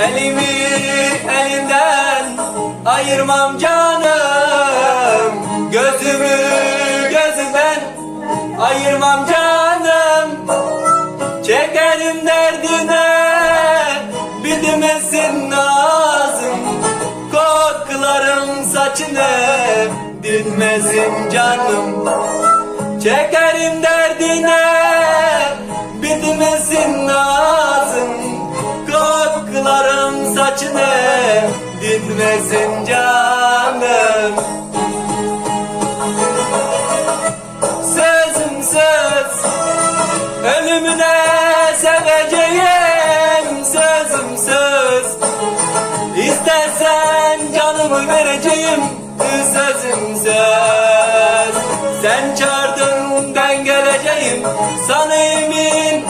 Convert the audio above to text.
Elimi elinden ayırmam canım. Gözümü gözünden ayırmam canım. Çekerim derdine bilmesin nazım. Koklarım saçını dinmesin canım. Çekerim derdine saçını dinmesin canım. Sözüm söz Ölümüne seveceğim. Sözüm söz İstersen canımı vereceğim. Sözüm söz Sen çağırdın ben geleceğim. Sana emin